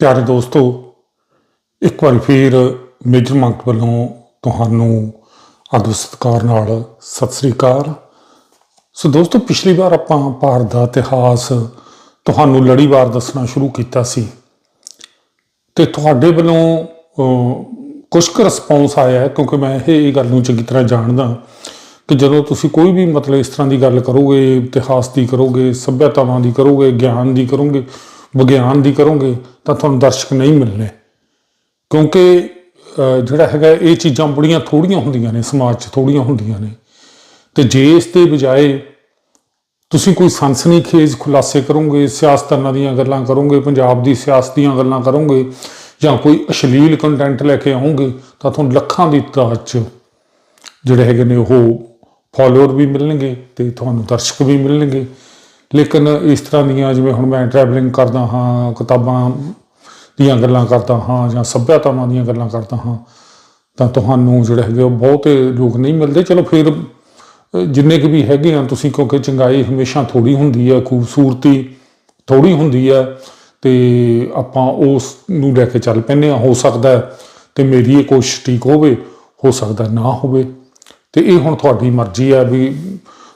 ਪਿਆਰੇ ਦੋਸਤੋ ਇੱਕ ਵਾਰ ਫੇਰ ਮੇਜਰ ਮੰਕ ਵੱਲੋਂ ਤੁਹਾਨੂੰ ਆਦਰ ਸਤਿਕਾਰ ਨਾਲ ਸਤਿ ਸ੍ਰੀ ਅਕਾਲ। ਸੋ ਦੋਸਤੋ ਪਿਛਲੀ ਵਾਰ ਆਪਾਂ ਭਾਰਤ ਦਾ ਇਤਿਹਾਸ ਤੁਹਾਨੂੰ ਲੜੀਵਾਰ ਦੱਸਣਾ ਸ਼ੁਰੂ ਕੀਤਾ ਸੀ ਤੇ ਤੁਹਾਡੇ ਵੱਲੋਂ ਅਹ, ਕੁਝ ਕੁ ਰਿਸਪੌਂਸ ਆਇਆ ਕਿਉਂਕਿ ਮੈਂ ਇਹ ਇਹ ਗੱਲ ਨੂੰ ਚੰਗੀ ਤਰ੍ਹਾਂ ਜਾਣਦਾ ਕਿ ਜਦੋਂ ਤੁਸੀਂ ਕੋਈ ਵੀ ਮਤਲਬ ਇਸ ਤਰ੍ਹਾਂ ਦੀ ਗੱਲ ਕਰੋਗੇ ਇਤਿਹਾਸ ਦੀ ਕਰੋਗੇ ਸੱਭਿਅਤਾਵਾਂ ਦੀ ਕਰੋਗੇ ਗਿਆਨ ਦੀ ਕਰੋਗੇ ਵਿਗਿਆਨ ਦੀ ਕਰੋਗੇ ਤਾਂ ਤੁਹਾਨੂੰ ਦਰਸ਼ਕ ਨਹੀਂ ਮਿਲਣੇ। ਕਿਉਂਕਿ ਜਿਹੜਾ ਹੈਗਾ ਇਹ ਚੀਜ਼ਾਂ ਬੜੀਆਂ ਥੋੜੀਆਂ ਹੁੰਦੀਆਂ ਨੇ, ਸਮਾਜ 'ਚ ਥੋੜੀਆਂ ਹੁੰਦੀਆਂ ਨੇ। ਤੇ ਜੇ ਇਸ ਦੇ ਬਜਾਏ ਤੁਸੀਂ ਕੋਈ ਸਨਸਨੀਖੇਜ਼ ਖੁਲਾਸੇ ਕਰੋਗੇ ਸਿਆਸਤਾਨਾਂ ਦੀਆਂ ਗੱਲਾਂ ਕਰੋਗੇ, ਪੰਜਾਬ ਦੀ ਸਿਆਸਤ ਦੀਆਂ ਗੱਲਾਂ ਕਰੋਗੇ, ਜਾਂ ਕੋਈ ਅਸ਼ਲੀਲ ਕੰਟੈਂਟ ਲੈ ਕੇ ਆਉਂਗੇ, ਤਾਂ ਤੁਹਾਨੂੰ ਲੱਖਾਂ ਦੀ ਤਾਦਾਦ 'ਚ ਜਿਹੜੇ ਹੈਗੇ ਨੇ ਉਹ ਫਾਲੋਅਰ ਵੀ ਮਿਲਣਗੇ ਤੇ ਤੁਹਾਨੂੰ ਦਰਸ਼ਕ ਵੀ ਮਿਲਣਗੇ। ਲੇਕਿਨ ਇਸ ਤਰ੍ਹਾਂ ਦੀਆਂ ਜਿਵੇਂ ਹੁਣ ਮੈਂ ਟਰੈਵਲਿੰਗ ਕਰਦਾ ਹਾਂ, ਕਿਤਾਬਾਂ ਦੀਆਂ ਗੱਲਾਂ ਕਰਦਾ ਹਾਂ ਜਾਂ ਸੱਭਿਆਤਾਵਾਂ ਦੀਆਂ ਗੱਲਾਂ ਕਰਦਾ ਹਾਂ, ਤਾਂ ਤੁਹਾਨੂੰ ਜਿਹੜੇ ਹੈਗੇ ਉਹ ਬਹੁਤੇ ਲੋਕ ਨਹੀਂ ਮਿਲਦੇ। ਚਲੋ ਫਿਰ, ਜਿੰਨੇ ਕੁ ਵੀ ਹੈਗੇ ਆ, ਤੁਸੀਂ ਕਿਉਂਕਿ ਚੰਗਾਈ ਹਮੇਸ਼ਾ ਥੋੜੀ ਹੁੰਦੀ ਹੈ, ਖੂਬਸੂਰਤੀ ਥੋੜੀ ਹੁੰਦੀ ਹੈ, ਤੇ ਆਪਾਂ ਉਸ ਨੂੰ ਲੈ ਕੇ ਚੱਲ ਪੈਂਦੇ ਆ ਹੋ ਸਕਦਾ ਹੈ ਤੇ ਮੇਰੀ ਇਹ ਕੋਸ਼ਿਸ਼ ਠੀਕ ਹੋਵੇ, ਹੋ ਸਕਦਾ ਨਾ ਹੋਵੇ। ਤੇ ਇਹ ਹੁਣ ਤੁਹਾਡੀ ਮਰਜ਼ੀ ਹੈ ਵੀ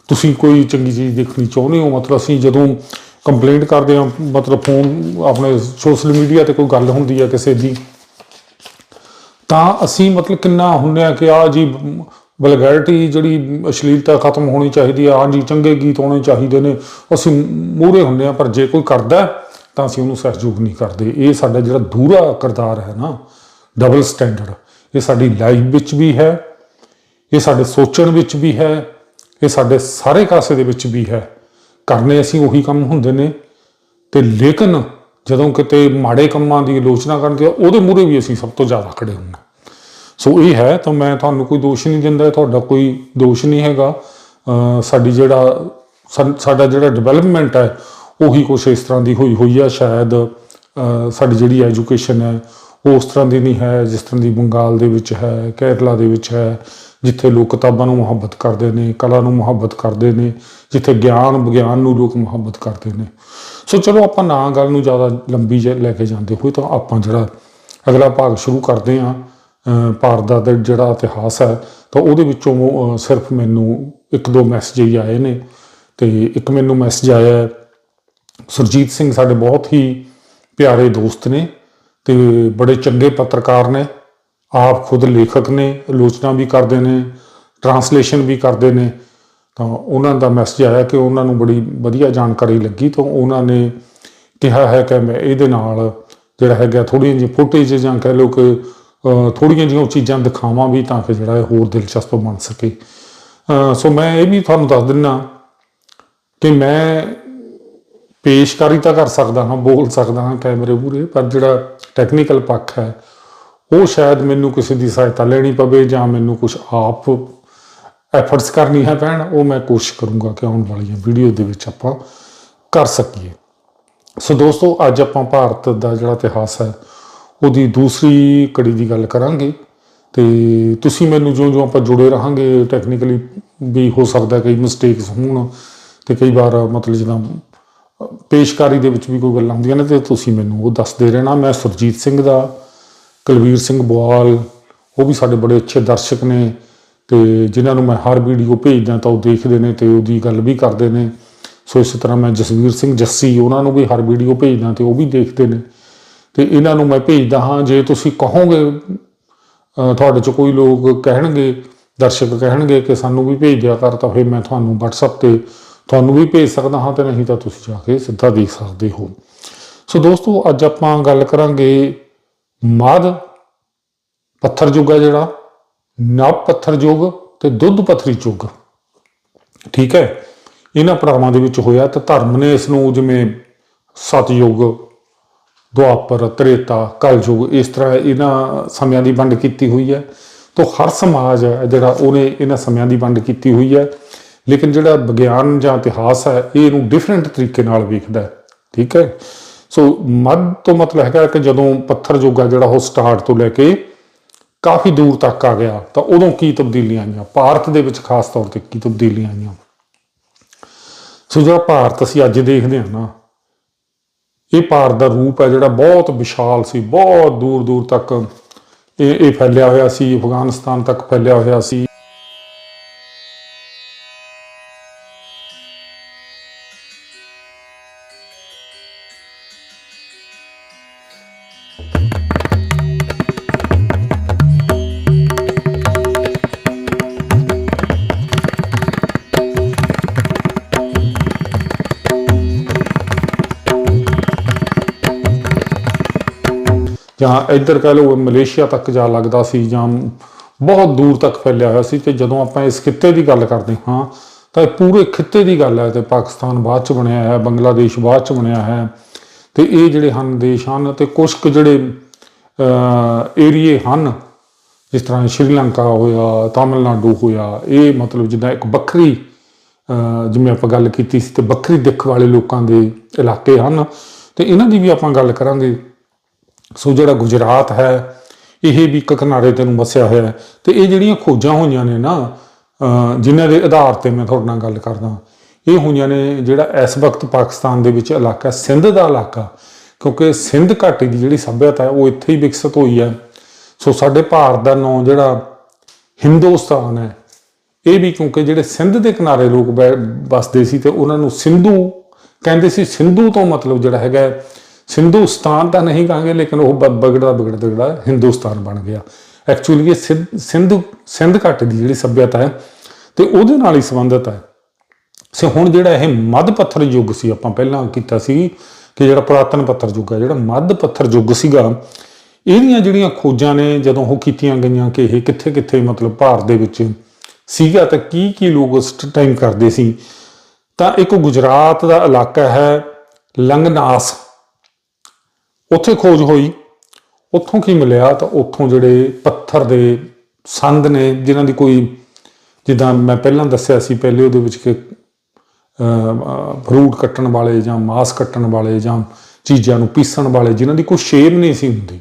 ਤੁਸੀਂ ਕੋਈ ਚੰਗੀ ਚੀਜ਼ ਦੇਖਣੀ ਚਾਹੁੰਦੇ ਹੋ, ਮਤਲਬ ਅਸੀਂ ਜਦੋਂ ਕੰਪਲੇਂਟ ਕਰਦੇ ਹਾਂ, ਮਤਲਬ ਫੋਨ ਆਪਣੇ ਸੋਸ਼ਲ ਮੀਡੀਆ ਤੇ ਕੋਈ ਗੱਲ ਹੁੰਦੀ ਹੈ ਕਿਸੇ ਦੀ, ਤਾਂ ਅਸੀਂ ਮਤਲਬ ਕਿੰਨਾ ਹੁੰਨੇ ਆ ਕਿ ਆ ਜੀ ਵਲਗੈਰਿਟੀ ਜਿਹੜੀ ਅਸ਼ਲੀਲਤਾ ਖਤਮ ਹੋਣੀ ਚਾਹੀਦੀ ਆ ਹਾਂਜੀ ਚੰਗੇ ਗੀਤ ਹੋਣੇ ਚਾਹੀਦੇ ਨੇ, ਅਸੀਂ ਮੂਹਰੇ ਹੁੰਨੇ ਆ ਪਰ ਜੇ ਕੋਈ ਕਰਦਾ ਤਾਂ ਅਸੀਂ ਉਹਨੂੰ ਸਹਿਯੋਗ ਨਹੀਂ ਕਰਦੇ। ਇਹ ਸਾਡਾ ਜਿਹੜਾ ਦੂਰਾ ਕਿਰਦਾਰ ਹੈ ਨਾ ਡਬਲ ਸਟੈਂਡਰਡ ਇਹ ਸਾਡੀ ਲਾਈਫ ਵਿੱਚ ਵੀ ਹੈ, ਇਹ ਸਾਡੇ ਸੋਚਣ ਵਿੱਚ ਵੀ ਹੈ ਇਹ ਸਾਡੇ ਸਾਰੇ ਕਾਸੇ ਦੇ ਵਿੱਚ ਵੀ ਹੈ। ਕਰਨੇ ਅਸੀਂ ਉਹੀ ਕੰਮ ਹੁੰਦੇ ਨੇ ਤੇ ਲੇਕਿਨ ਜਦੋਂ ਕਿਤੇ ਮਾੜੇ ਕੰਮਾਂ ਦੀ ਆਲੋਚਨਾ ਕਰਦੇ ਆ, ਉਹਦੇ ਮੂਹਰੇ ਵੀ ਅਸੀਂ ਸਭ ਤੋਂ ਜ਼ਿਆਦਾ ਖੜੇ ਹੁੰਦੇ ਹਾਂ। ਸੋ ਇਹ ਹੈ, ਤਾਂ ਮੈਂ ਤੁਹਾਨੂੰ ਕੋਈ ਦੋਸ਼ ਨਹੀਂ ਦਿੰਦਾ, ਤੁਹਾਡਾ ਕੋਈ ਦੋਸ਼ ਨਹੀਂ ਹੈਗਾ। ਸਾਡੀ ਜਿਹੜਾ ਸਾਡਾ ਜਿਹੜਾ ਡਿਵੈਲਪਮੈਂਟ ਹੈ, ਉਹੀ ਕੁਛ ਇਸ ਤਰ੍ਹਾਂ ਦੀ ਹੋਈ ਹੋਈ ਆ। ਸ਼ਾਇਦ ਸਾਡੀ ਜਿਹੜੀ ਐਜੂਕੇਸ਼ਨ ਹੈ ਉਹ ਉਸ ਤਰ੍ਹਾਂ ਦੀ ਨਹੀਂ ਹੈ, ਜਿਸ ਤਰ੍ਹਾਂ ਦੀ ਬੰਗਾਲ ਦੇ ਵਿੱਚ ਹੈ, ਕੇਰਲਾ ਦੇ ਵਿੱਚ ਹੈ। ਜਿੱਥੇ ਲੋਕ ਕਿਤਾਬਾਂ ਨੂੰ ਮੁਹੱਬਤ ਕਰਦੇ ਨੇ, ਕਲਾ ਨੂੰ ਮੁਹੱਬਤ ਕਰਦੇ ਨੇ, ਜਿੱਥੇ ਗਿਆਨ, ਵਿਗਿਆਨ ਨੂੰ ਲੋਕ ਮੁਹੱਬਤ ਕਰਦੇ ਨੇ। ਸੋ ਚਲੋ ਆਪਾਂ ਨਾ ਗੱਲ ਨੂੰ ਜ਼ਿਆਦਾ ਲੰਬੀ ਜੇ ਲੈ ਕੇ ਜਾਂਦੇ ਹੋਏ ਤਾਂ ਆਪਾਂ ਜਿਹੜਾ ਅਗਲਾ ਭਾਗ ਸ਼ੁਰੂ ਕਰਦੇ ਹਾਂ ਭਾਰਤ ਦਾ ਜਿਹੜਾ ਇਤਿਹਾਸ ਹੈ, ਤਾਂ ਉਹਦੇ ਵਿੱਚੋਂ ਸਿਰਫ ਮੈਨੂੰ ਇੱਕ ਦੋ ਮੈਸੇਜ ਹੀ ਆਏ ਨੇ। ਤੇ ਇੱਕ ਮੈਨੂੰ ਮੈਸੇਜ ਆਇਆ ਸੁਰਜੀਤ ਸਿੰਘ ਸਾਡੇ ਬਹੁਤ ਹੀ ਪਿਆਰੇ ਦੋਸਤ ਨੇ ਤੇ ਬੜੇ ਚੰਗੇ ਪੱਤਰਕਾਰ ਨੇ। ਆਪ ਖੁਦ ਲੇਖਕ ਨੇ ਆਲੋਚਨਾ ਵੀ ਕਰਦੇ ਨੇ ਟਰਾਂਸਲੇਸ਼ਨ ਵੀ ਕਰਦੇ ਨੇ ਤਾਂ ਉਹਨਾਂ ਦਾ ਮੈਸੇਜ ਆਇਆ ਕਿ ਉਹਨਾਂ ਨੂੰ ਬੜੀ ਵਧੀਆ ਜਾਣਕਾਰੀ ਲੱਗੀ ਤਾਂ ਉਹਨਾਂ ਨੇ ਕਿਹਾ ਹੈ ਕਿ ਮੈਂ ਇਹਦੇ ਨਾਲ ਜਿਹੜਾ ਹੈਗਾ ਥੋੜ੍ਹੀਆਂ ਜਿਹੀਆਂ ਫੁਟੇਜ ਜਾਂ ਕਹਿ ਲਓ ਕਿ ਅਹ, ਥੋੜ੍ਹੀਆਂ ਜਿਹੀਆਂ ਉਹ ਚੀਜ਼ਾਂ ਦਿਖਾਵਾਂ ਵੀ ਤਾਂ ਕਿ ਜਿਹੜਾ ਇਹ ਹੋਰ ਦਿਲਚਸਪ ਬਣ ਸਕੇ। ਸੋ ਮੈਂ ਇਹ ਵੀ ਤੁਹਾਨੂੰ ਦੱਸ ਦਿੰਨਾ ਕਿ ਮੈਂ ਪੇਸ਼ਕਾਰੀ ਤਾਂ ਕਰ ਸਕਦਾ ਹਾਂ ਬੋਲ ਸਕਦਾ ਹਾਂ ਕੈਮਰੇ ਪੂਰੇ ਪਰ ਜਿਹੜਾ ਟੈਕਨੀਕਲ ਪੱਖ ਹੈ ਉਹ ਸ਼ਾਇਦ ਮੈਨੂੰ ਕਿਸੇ ਦੀ ਸਹਾਇਤਾ ਲੈਣੀ ਪਵੇ ਜਾਂ ਮੈਨੂੰ ਕੁਝ ਆਪ ਐਫਰਟਸ ਕਰਨੀ ਹੈ ਪੈਣ ਉਹ ਮੈਂ ਕੋਸ਼ਿਸ਼ ਕਰੂੰਗਾ ਕਿ ਆਉਣ ਵਾਲੀਆਂ ਵੀਡੀਓ ਦੇ ਵਿੱਚ ਆਪਾਂ ਕਰ ਸਕੀਏ। ਸੋ ਦੋਸਤੋ, ਅੱਜ ਆਪਾਂ ਭਾਰਤ ਦਾ ਜਿਹੜਾ ਇਤਿਹਾਸ ਹੈ, ਉਹਦੀ ਦੂਸਰੀ ਕੜੀ ਦੀ ਗੱਲ ਕਰਾਂਗੇ। ਤੇ ਤੁਸੀਂ ਮੈਨੂੰ ਜਿਉਂ-ਜਿਉਂ ਆਪਾਂ ਜੁੜੇ ਰਹਾਂਗੇ ਟੈਕਨੀਕਲੀ ਵੀ ਹੋ ਸਕਦਾ ਕਈ ਮਿਸਟੇਕਸ ਹੋਣ ਤੇ ਕਈ ਵਾਰ ਮਤਲਬ ਜਿੱਦਾਂ ਪੇਸ਼ਕਾਰੀ ਦੇ ਵਿੱਚ ਵੀ ਕੋਈ ਗੱਲਾਂ ਹੁੰਦੀਆਂ ਨੇ ਤੇ ਤੁਸੀਂ ਮੈਨੂੰ ਉਹ ਦੱਸਦੇ ਰਹਿਣਾ। ਮੈਂ ਸੁਰਜੀਤ ਸਿੰਘ ਦਾ ਕੁਲਵੀਰ ਸਿੰਘ ਬਵਾਲ ਉਹ ਵੀ ਸਾਡੇ ਬੜੇ ਅੱਛੇ ਦਰਸ਼ਕ ਨੇ ਤੇ ਜਿਨ੍ਹਾਂ ਨੂੰ ਮੈਂ ਹਰ ਵੀਡੀਓ ਭੇਜਦਾ ਤਾਂ ਉਹ ਦੇਖਦੇ ਨੇ ਤੇ ਉਹਦੀ ਗੱਲ ਵੀ ਕਰਦੇ ਨੇ। ਸੋ ਇਸੇ ਤਰ੍ਹਾਂ ਮੈਂ ਜਸਵੀਰ ਸਿੰਘ ਜੱਸੀ, ਉਹਨਾਂ ਨੂੰ ਵੀ ਹਰ ਵੀਡੀਓ ਭੇਜਦਾ ਤੇ ਉਹ ਵੀ ਦੇਖਦੇ ਨੇ। ਤੇ ਇਹਨਾਂ ਨੂੰ ਮੈਂ ਭੇਜਦਾ ਹਾਂ, ਜੇ ਤੁਸੀਂ ਕਹੋਗੇ ਤੁਹਾਡੇ ਚ ਕੋਈ ਲੋਕ ਕਹਿਣਗੇ, ਦਰਸ਼ਕ ਕਹਿਣਗੇ ਕਿ ਸਾਨੂੰ ਵੀ ਭੇਜ ਦਿਆ ਕਰ, ਤਾਂ ਫਿਰ ਮੈਂ ਤੁਹਾਨੂੰ WhatsApp ਤੇ ਤੁਹਾਨੂੰ ਵੀ ਭੇਜ ਸਕਦਾ ਹਾਂ ਤੇ ਨਹੀਂ ਤਾਂ ਤੁਸੀਂ ਜਾ ਕੇ ਸਿੱਧਾ ਦੇਖ ਸਕਦੇ ਹੋ। ਸੋ ਦੋਸਤੋ, ਅੱਜ ਆਪਾਂ ਗੱਲ ਕਰਾਂਗੇ ਮਦ ਪੱਥਰ ਯੁੱਗ ਹੈ ਜਿਹੜਾ, ਨਵ ਪੱਥਰ ਯੁੱਗ ਤੇ ਦੁੱਧ ਪੱਥਰੀ ਯੁੱਗ ਠੀਕ ਹੈ? ਇਹਨਾਂ ਪੜਾਵਾਂ ਦੇ ਵਿੱਚ ਹੋਇਆ ਤਾਂ ਧਰਮ ਨੇ ਇਸ ਨੂੰ ਜਿਵੇਂ ਸਤਯੁਗ, ਦੁਆਪਰ, ਤ੍ਰੇਤਾ, ਕਲਯੁਗ, ਇਸ ਤਰ੍ਹਾਂ ਇਹਨਾਂ ਸਮਿਆਂ ਦੀ ਵੰਡ ਕੀਤੀ ਹੋਈ ਹੈ। ਤੋਂ ਹਰ ਸਮਾਜ ਹੈ ਜਿਹੜਾ ਉਹਨੇ ਇਹਨਾਂ ਸਮਿਆਂ ਦੀ ਵੰਡ ਕੀਤੀ ਹੋਈ ਹੈ। ਲੇਕਿਨ ਜਿਹੜਾ ਵਿਗਿਆਨ ਜਾਂ ਇਤਿਹਾਸ ਹੈ, ਇਹ ਇਹਨੂੰ ਡਿਫਰੈਂਟ ਤਰੀਕੇ ਨਾਲ ਵੇਖਦਾ ਹੈ। ਠੀਕ ਹੈ? ਸੋ ਮੱਧ ਤੋਂ ਮਤਲਬ ਹੈਗਾ ਕਿ ਜਦੋਂ ਪੱਥਰ ਜੋਗਾ ਜਿਹੜਾ ਉਹ ਸਟਾਰਟ ਤੋਂ ਲੈ ਕੇ ਕਾਫੀ ਦੂਰ ਤੱਕ ਆ ਗਿਆ, ਤਾਂ ਉਦੋਂ ਕੀ ਤਬਦੀਲੀਆਂ ਆਈਆਂ? ਭਾਰਤ ਦੇ ਵਿੱਚ ਖਾਸ ਤੌਰ ਤੇ ਕੀ ਤਬਦੀਲੀਆਂ ਆਈਆਂ? ਸੋ ਜਿਹੜਾ ਭਾਰਤ ਅਸੀਂ ਅੱਜ ਦੇਖਦੇ ਹਾਂ ਨਾ, ਇਹ ਭਾਰਤ ਦਾ ਰੂਪ ਹੈ ਜਿਹੜਾ ਬਹੁਤ ਵਿਸ਼ਾਲ ਸੀ, ਬਹੁਤ ਦੂਰ ਦੂਰ ਤੱਕ ਇਹ ਇਹ ਫੈਲਿਆ ਹੋਇਆ ਸੀ, ਅਫਗਾਨਿਸਤਾਨ ਤੱਕ ਫੈਲਿਆ ਹੋਇਆ ਸੀ। ਜਾਂ ਇੱਧਰ ਕਹ ਲਓ ਮਲੇਸ਼ੀਆ ਤੱਕ ਜਾ ਲੱਗਦਾ ਸੀ ਜਾਂ ਬਹੁਤ ਦੂਰ ਤੱਕ ਫੈਲਿਆ ਹੋਇਆ ਸੀ ਤੇ ਜਦੋਂ ਆਪਾਂ ਇਸ ਖਿੱਤੇ ਦੀ ਗੱਲ ਕਰਦੇ ਹਾਂ, ਤਾਂ ਇਹ ਪੂਰੇ ਖਿੱਤੇ ਦੀ ਗੱਲ ਹੈ ਤੇ ਪਾਕਿਸਤਾਨ ਬਾਅਦ ਚ ਬਣਿਆ ਹੈ, ਬੰਗਲਾਦੇਸ਼ ਬਾਅਦ ਚ ਬਣਿਆ ਹੈ ਤੇ ਇਹ ਜਿਹੜੇ ਹਨ ਦੇਸ਼ ਹਨ ਤੇ ਕੁਝ ਕੁ ਜਿਹੜੇ ਏਰੀਏ ਹਨ, ਜਿਸ ਤਰ੍ਹਾਂ ਸ਼੍ਰੀਲੰਕਾ ਹੋਇਆ, ਤਾਮਿਲਨਾਡੂ ਹੋਇਆ, ਇਹ ਮਤਲਬ ਜਿੱਦਾਂ ਇੱਕ ਵੱਖਰੀ ਜਿਵੇਂ ਆਪਾਂ ਗੱਲ ਕੀਤੀ ਸੀ ਤੇ ਵੱਖਰੀ ਦਿੱਖ ਵਾਲੇ ਲੋਕਾਂ ਦੇ ਇਲਾਕੇ ਹਨ ਤੇ ਇਹਨਾਂ ਦੀ ਵੀ ਆਪਾਂ ਗੱਲ ਕਰਾਂਗੇ। ਸੋ ਜਿਹੜਾ ਗੁਜਰਾਤ ਹੈ, ਇਹ ਵੀ ਇੱਕ ਕਿਨਾਰੇ ਤੇ ਨੂੰ ਵਸਿਆ ਹੋਇਆ ਹੈ। ਤੇ ਇਹ ਜਿਹੜੀਆਂ ਖੋਜਾਂ ਹੋਈਆਂ ਨੇ ਨਾ, ਅਹ, ਜਿਨ੍ਹਾਂ ਦੇ ਆਧਾਰ ਤੇ ਮੈਂ ਤੁਹਾਡੇ ਨਾਲ ਗੱਲ ਕਰਦਾ ਇਹ ਹੋਈਆਂ ਨੇ ਜਿਹੜਾ ਇਸ ਵਕਤ ਪਾਕਿਸਤਾਨ ਦੇ ਵਿੱਚ ਇਲਾਕਾ, ਸਿੰਧ ਦਾ ਇਲਾਕਾ, ਕਿਉਂਕਿ ਸਿੰਧ ਘਾਟੀ ਦੀ ਜਿਹੜੀ ਸੱਭਿਅਤਾ ਹੈ, ਉਹ ਇੱਥੇ ਹੀ ਵਿਕਸਿਤ ਹੋਈ ਹੈ। ਸੋ ਸਾਡੇ ਭਾਰਤ ਦਾ ਨਾਂ ਜਿਹੜਾ ਹਿੰਦੁਸਤਾਨ ਹੈ, ਇਹ ਵੀ ਕਿਉਂਕਿ ਜਿਹੜੇ ਸਿੰਧ ਦੇ ਕਿਨਾਰੇ ਲੋਕ ਬੈ- ਵਸਦੇ ਸੀ ਤੇ ਉਹਨਾਂ ਨੂੰ ਸਿੰਧੂ ਕਹਿੰਦੇ ਸੀ। ਸਿੰਧੂ ਤੋਂ ਮਤਲਬ ਜਿਹੜਾ ਹੈਗਾ ਸਿੰਧੂਸਤਾਨ ਤਾਂ ਨਹੀਂ ਕਹਾਂਗੇ ਲੇਕਿਨ ਉਹ ਬ- ਬਗੜਦਾ ਵਿਗੜਦਾ ਹਿੰਦੁਸਤਾਨ ਬਣ ਗਿਆ। ਐਕਚੁਅਲੀ ਇਹ ਸਿੰਧ ਸਿੰਧ ਸਿੰਧ ਘਾਟੀ ਦੀ ਜਿਹੜੀ ਸੱਭਿਅਤਾ ਹੈ, ਤੇ ਉਹਦੇ ਨਾਲ ਹੀ ਸੰਬੰਧਿਤ ਹੈ। ਸੇ ਹੁਣ ਜਿਹੜਾ ਇਹ ਮੱਧ ਪੱਥਰ ਯੁੱਗ ਸੀ, ਆਪਾਂ ਪਹਿਲਾਂ ਕੀਤਾ ਸੀ ਕਿ ਜਿਹੜਾ ਪੁਰਾਤਨ ਪੱਥਰ ਯੁੱਗ ਹੈ, ਜਿਹੜਾ ਮੱਧ ਪੱਥਰ ਯੁੱਗ ਸੀਗਾ, ਇਹਦੀਆਂ ਜਿਹੜੀਆਂ ਖੋਜਾਂ ਨੇ, ਜਦੋਂ ਉਹ ਕੀਤੀਆਂ ਗਈਆਂ ਕਿ ਇਹ ਕਿੱਥੇ ਕਿੱਥੇ ਮਤਲਬ ਭਾਰਤ ਦੇ ਵਿੱਚ ਸੀਗਾ ਤਾਂ ਕੀ ਕੀ ਲੋਕ ਉਸ ਟਾਈਮ ਕਰਦੇ ਸੀ, ਤਾਂ ਇੱਕ ਗੁਜਰਾਤ ਦਾ ਇਲਾਕਾ ਹੈ, ਲੰਗਨਾਸ। ਉੱਥੇ ਖੋਜ ਹੋਈ। ਉੱਥੋਂ ਕੀ ਮਿਲਿਆ? ਤਾਂ ਉੱਥੋਂ ਜਿਹੜੇ ਪੱਥਰ ਦੇ ਸੰਦ ਨੇ, ਜਿਨ੍ਹਾਂ ਦੀ ਕੋਈ, ਜਿੱਦਾਂ ਮੈਂ ਪਹਿਲਾਂ ਦੱਸਿਆ ਸੀ, ਪਹਿਲੇ ਉਹਦੇ ਵਿੱਚ ਕਿ ਫਰੂਟ ਕੱਟਣ ਵਾਲੇ ਜਾਂ ਮਾਸ ਕੱਟਣ ਵਾਲੇ ਜਾਂ ਚੀਜ਼ਾਂ ਨੂੰ ਪੀਸਣ ਵਾਲੇ, ਜਿਨ੍ਹਾਂ ਦੀ ਕੋਈ ਸ਼ੇਪ ਨਹੀਂ ਸੀ ਹੁੰਦੀ